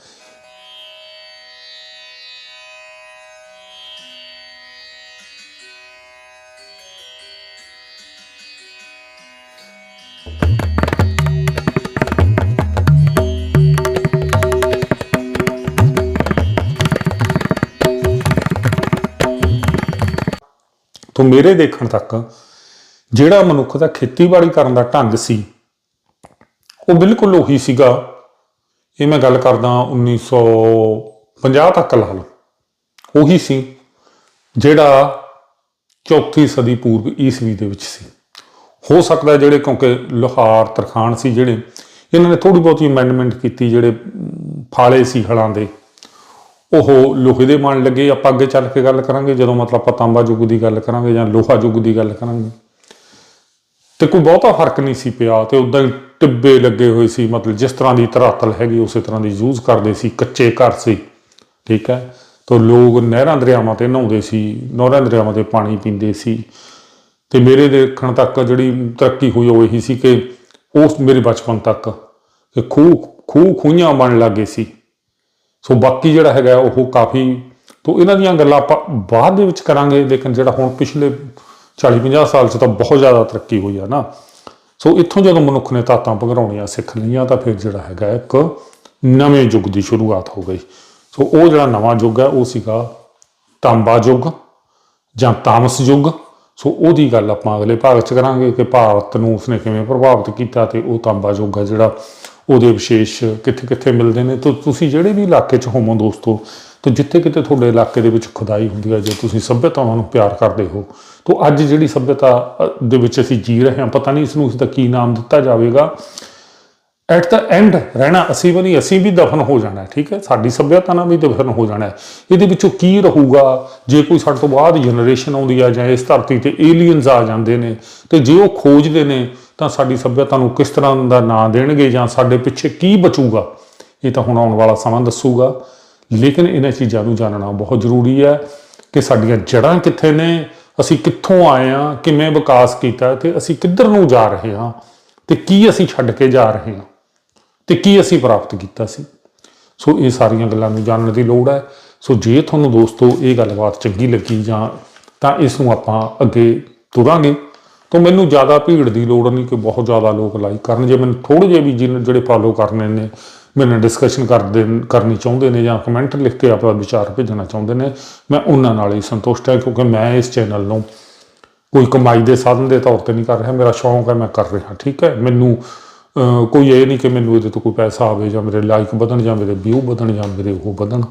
ਤੋਂ ਮੇਰੇ ਦੇਖਣ ਤੱਕ ਜਿਹੜਾ ਮਨੁੱਖ ਦਾ ਖੇਤੀਬਾੜੀ ਕਰਨ ਦਾ ਢੰਗ ਸੀ, ਉਹ ਬਿਲਕੁਲ ਉਹੀ ਸੀਗਾ। ਇਹ ਮੈਂ ਗੱਲ ਕਰਦਾ 1950 ਤੱਕ ਲਾ ਲਓ। ਉਹੀ ਸੀ ਜਿਹੜਾ ਚੌਥੀ ਸਦੀ ਪੂਰਬ ਈਸਵੀ ਦੇ ਵਿੱਚ ਸੀ। ਹੋ ਸਕਦਾ ਜਿਹੜੇ ਕਿਉਂਕਿ ਲੋਹਾਰ, ਤਰਖਾਣ ਸੀ ਜਿਹੜੇ, ਇਹਨਾਂ ਨੇ ਥੋੜੀ ਬਹੁਤੀ ਅਮੈਂਡਮੈਂਟ ਕੀਤੀ ਜਿਹੜੇ ਫਾਲੇ ਸੀ ਹਲਾਂ ਦੇ। ਉਹ ਲੋਹੇ ਦੇ ਮਾਣ ਲੱਗੇ, ਆਪਾਂ ਅੱਗੇ ਚੱਲ ਕੇ ਗੱਲ ਕਰਾਂਗੇ, ਜਦੋਂ ਮਤਲਬ ਆਪਾਂ ਤਾਂਬਾ ਯੁੱਗ ਦੀ ਗੱਲ ਕਰਾਂਗੇ ਜਾਂ ਲੋਹਾ ਯੁੱਗ ਦੀ ਗੱਲ ਕਰਾਂਗੇ। ਤੇ ਕੋਈ ਬਹੁਤਾ ਫ਼ਰਕ ਨਹੀਂ ਸੀ ਪਿਆ, ਤੇ ਉਦਾਂ ਹੀ ਟਿੱਬੇ ਲੱਗੇ ਹੋਏ ਸੀ, ਮਤਲਬ ਜਿਸ ਤਰ੍ਹਾਂ ਦੀ ਧਰਾਤਲ ਹੈਗੀ, ਉਸੇ ਤਰ੍ਹਾਂ ਦੀ ਯੂਜ਼ ਕਰਦੇ ਸੀ, ਕੱਚੇ ਘਰ ਸੀ, ਠੀਕ ਹੈ? ਤਾਂ ਲੋਕ ਨਹਿਰਾਂ ਦਰਿਆਵਾਂ ਤੇ ਨਹਾਉਂਦੇ ਸੀ, ਨਹਿਰਾਂ ਦਰਿਆਵਾਂ ਤੇ ਪਾਣੀ ਪੀਂਦੇ ਸੀ। ਤੇ ਮੇਰੇ ਦੇਖਣ ਤੱਕ ਜਿਹੜੀ ਤਰੱਕੀ ਹੋਈ, ਉਹ ਇਹੀ ਸੀ ਕਿ ਉਸ ਮੇਰੇ ਬਚਪਨ ਤੱਕ, ਕਿ ਖੂਹ ਖੂਹ ਖੂਹਾਂ ਬਣ ਲੱਗੇ ਸੀ। ਸੋ ਬਾਕੀ ਜਿਹੜਾ ਹੈਗਾ ਉਹ ਕਾਫੀ, ਤੋਂ ਇਹਨਾਂ ਦੀਆਂ ਗੱਲਾਂ ਆਪਾਂ ਬਾਅਦ ਦੇ ਵਿੱਚ ਕਰਾਂਗੇ, ਲੇਕਿਨ ਜਿਹੜਾ ਹੁਣ ਪਿਛਲੇ 40-50 ਸਾਲ 'ਚ ਤਾਂ ਬਹੁਤ ਜ਼ਿਆਦਾ ਤਰੱਕੀ ਹੋਈ ਆ ਨਾ। ਸੋ ਇੱਥੋਂ ਜਦੋਂ ਮਨੁੱਖ ਨੇ ਤਾਤਾਂ ਭੰਗਰਾਉਣੀਆਂ ਸਿੱਖ ਲਈਆਂ, ਤਾਂ ਫਿਰ ਜਿਹੜਾ ਹੈਗਾ ਇੱਕ ਨਵੇਂ ਯੁੱਗ ਦੀ ਸ਼ੁਰੂਆਤ ਹੋ ਗਈ। ਸੋ ਉਹ ਜਿਹੜਾ ਨਵਾਂ ਯੁੱਗ ਹੈ, ਉਹ ਸੀਗਾ ਤਾਂਬਾ ਯੁੱਗ ਜਾਂ ਤਾਮਸ ਯੁੱਗ। ਸੋ ਉਹਦੀ ਗੱਲ ਆਪਾਂ ਅਗਲੇ ਭਾਗ 'ਚ ਕਰਾਂਗੇ ਕਿ ਭਾਰਤ ਨੂੰ ਉਸਨੇ ਕਿਵੇਂ ਪ੍ਰਭਾਵਿਤ ਕੀਤਾ ਤੇ ਉਹ ਤਾਂਬਾ ਯੁੱਗ ਹੈ ਜਿਹੜਾ ਉਹਦੇ ਵਿਸ਼ੇਸ਼ ਕਿੱਥੇ ਕਿੱਥੇ ਮਿਲਦੇ ਨੇ। ਤਾਂ ਤੁਸੀਂ ਜਿਹੜੇ ਵੀ ਇਲਾਕੇ 'ਚ ਹੋਵੋ ਦੋਸਤੋ, ਤੇ ਜਿੱਥੇ ਕਿਤੇ ਤੁਹਾਡੇ ਇਲਾਕੇ ਦੇ ਵਿੱਚ ਖੁਦਾਈ ਹੁੰਦੀ ਹੈ ਜੇ ਤੁਸੀਂ ਸੱਭਿਅਤਾਵਾਂ ਨੂੰ ਪਿਆਰ ਕਰਦੇ ਹੋ, ਤਾਂ ਅੱਜ ਜਿਹੜੀ ਸੱਭਿਅਤਾ ਦੇ ਵਿੱਚ ਅਸੀਂ ਜੀ ਰਹੇ ਹਾਂ, ਪਤਾ ਨਹੀਂ ਇਸ ਨੂੰ ਇਸ ਦਾ ਕੀ ਨਾਮ ਦਿੱਤਾ ਜਾਵੇਗਾ। ਐਟ ਦਾ ਐਂਡ ਰਹਿਣਾ, ਅਸੀਂ ਵੀ ਨਹੀਂ, ਅਸੀਂ ਵੀ ਦਫਨ ਹੋ ਜਾਣਾ, ਠੀਕ ਹੈ? ਸਾਡੀ ਸੱਭਿਅਤਾ ਨਾਲ ਵੀ ਦਫਨ ਹੋ ਜਾਣਾ। ਇਹਦੇ ਵਿੱਚੋਂ ਕੀ ਰਹੂਗਾ? ਜੇ ਕੋਈ ਸਾਡੇ ਤੋਂ ਬਾਅਦ ਜਨਰੇਸ਼ਨ ਆਉਂਦੀ ਆ ਜਾਂ ਇਸ ਧਰਤੀ ਤੇ ਏਲੀਅਨਸ ਆ ਜਾਂਦੇ ਨੇ, ਤੇ ਜੇ ਉਹ ਖੋਜਦੇ ਨੇ ਤਾਂ ਸਾਡੀ ਸੱਭਿਅਤਾ ਨੂੰ ਕਿਸ ਤਰ੍ਹਾਂ ਦਾ ਨਾਂ ਦੇਣਗੇ ਜਾਂ ਸਾਡੇ ਪਿੱਛੇ ਕੀ ਬਚੂਗਾ, ਇਹ ਤਾਂ ਹੁਣ ਆਉਣ ਵਾਲਾ ਸਮਾਂ ਦੱਸੂਗਾ। ਲੇਕਿਨ ਇਹਨਾਂ ਚੀਜ਼ਾਂ ਨੂੰ ਜਾਣਨਾ ਬਹੁਤ ਜ਼ਰੂਰੀ ਹੈ ਕਿ ਸਾਡੀਆਂ ਜੜ੍ਹਾਂ ਕਿੱਥੇ ਨੇ, ਅਸੀਂ ਕਿੱਥੋਂ ਆਏ ਹਾਂ, ਕਿਵੇਂ ਵਿਕਾਸ ਕੀਤਾ ਤੇ ਅਸੀਂ ਕਿੱਧਰ ਨੂੰ ਜਾ ਰਹੇ ਹਾਂ ਤੇ ਕੀ ਅਸੀਂ ਛੱਡ ਕੇ ਜਾ ਰਹੇ ਹਾਂ ਤੇ ਕੀ ਅਸੀਂ ਪ੍ਰਾਪਤ ਕੀਤਾ ਸੀ। ਸੋ ਇਹ ਸਾਰੀਆਂ ਗੱਲਾਂ ਨੂੰ ਜਾਣਨ ਦੀ ਲੋੜ ਹੈ। ਸੋ ਜੇ ਤੁਹਾਨੂੰ ਦੋਸਤੋ ਇਹ ਗੱਲਬਾਤ ਚੰਗੀ ਲੱਗੀ ਜਾਂ ਤਾਂ ਇਸ ਨੂੰ ਆਪਾਂ ਅੱਗੇ ਤੁਰਾਂਗੇ। ਤਾਂ ਮੈਨੂੰ ਜ਼ਿਆਦਾ ਭੀੜ ਦੀ ਲੋੜ ਨਹੀਂ ਕਿ ਬਹੁਤ ਜ਼ਿਆਦਾ ਲੋਕ ਲਾਈਕ ਕਰਨ? ਜੇ ਮੈਨੂੰ ਥੋੜੇ ਜਿਹੇ ਵੀ ਜਿਹਨ- ਜਿਹੜੇ ਫਾਲੋ ਕਰਨੇ ਨੇ, ਮੇਰੇ ਨਾਲ ਡਿਸਕਸ਼ਨ ਕਰਦੇ ਕਰਨੀ ਚਾਹੁੰਦੇ ਨੇ ਜਾਂ ਕਮੈਂਟ ਲਿਖ ਕੇ ਆਪਣਾ ਵਿਚਾਰ ਭੇਜਣਾ ਚਾਹੁੰਦੇ ਨੇ, ਮੈਂ ਉਹਨਾਂ ਨਾਲ ਹੀ ਸੰਤੁਸ਼ਟ ਹਾਂ ਕਿਉਂਕਿ ਮੈਂ ਇਸ ਚੈਨਲ ਨੂੰ ਕੋਈ ਕਮਾਈ ਦੇ ਸਾਧਨ ਦੇ ਤੌਰ ਤੇ ਨਹੀਂ ਕਰ ਰਿਹਾ। ਮੇਰਾ ਸ਼ੌਂਕ ਹੈ ਮੈਂ ਕਰ ਰਿਹਾ, ਠੀਕ ਹੈ? ਮੈਨੂੰ ਕੋਈ ਇਹ ਨਹੀਂ ਕਿ ਮੈਨੂੰ ਇਹਦੇ ਤੋਂ ਕੋਈ ਪੈਸਾ ਆਵੇ ਜਾਂ ਮੇਰੇ ਲਾਈਕ ਵਧਣ ਜਾਂ ਮੇਰੇ ਵਿਊ ਵਧਣ ਜਾਂ ਮੇਰੇ ਉਹ ਵਧਣ।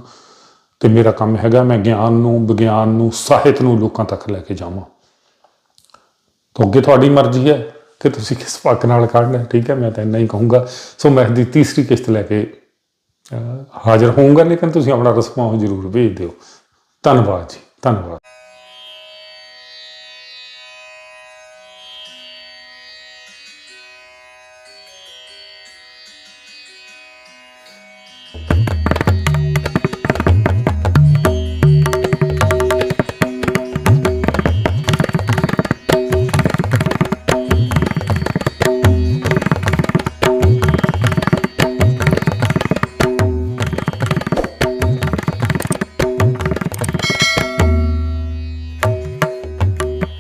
ਤੇ ਮੇਰਾ ਕੰਮ ਹੈਗਾ ਮੈਂ ਗਿਆਨ ਨੂੰ ਵਿਗਿਆਨ ਨੂੰ, ਸਾਹਿਤ ਨੂੰ ਲੋਕਾਂ ਤੱਕ ਲੈ ਕੇ ਜਾਵਾਂ। ਤਾਂ ਅੱਗੇ ਤੁਹਾਡੀ ਮਰਜ਼ੀ ਹੈ ਕਿ ਤੁਸੀਂ ਕਿਸ ਪੱਕ ਨਾਲ ਕੱਢਣਾ, ਠੀਕ ਹੈ, ਮੈਂ ਤਾਂ ਇੰਨਾ ਹੀ ਕਹੂੰਗਾ। ਸੋ ਮੈਂ ਦੀ ਤੀਸਰੀ ਕਿਸ਼ਤ ਲੈ ਕੇ ਹਾਜ਼ਰ ਹੋਊਂਗਾ, ਲੇਕਿਨ ਤੁਸੀਂ ਆਪਣਾ ਰਿਸਪੌਂਸ ਜ਼ਰੂਰ ਭੇਜ ਦਿਓ। ਧੰਨਵਾਦ ਜੀ, ਧੰਨਵਾਦ।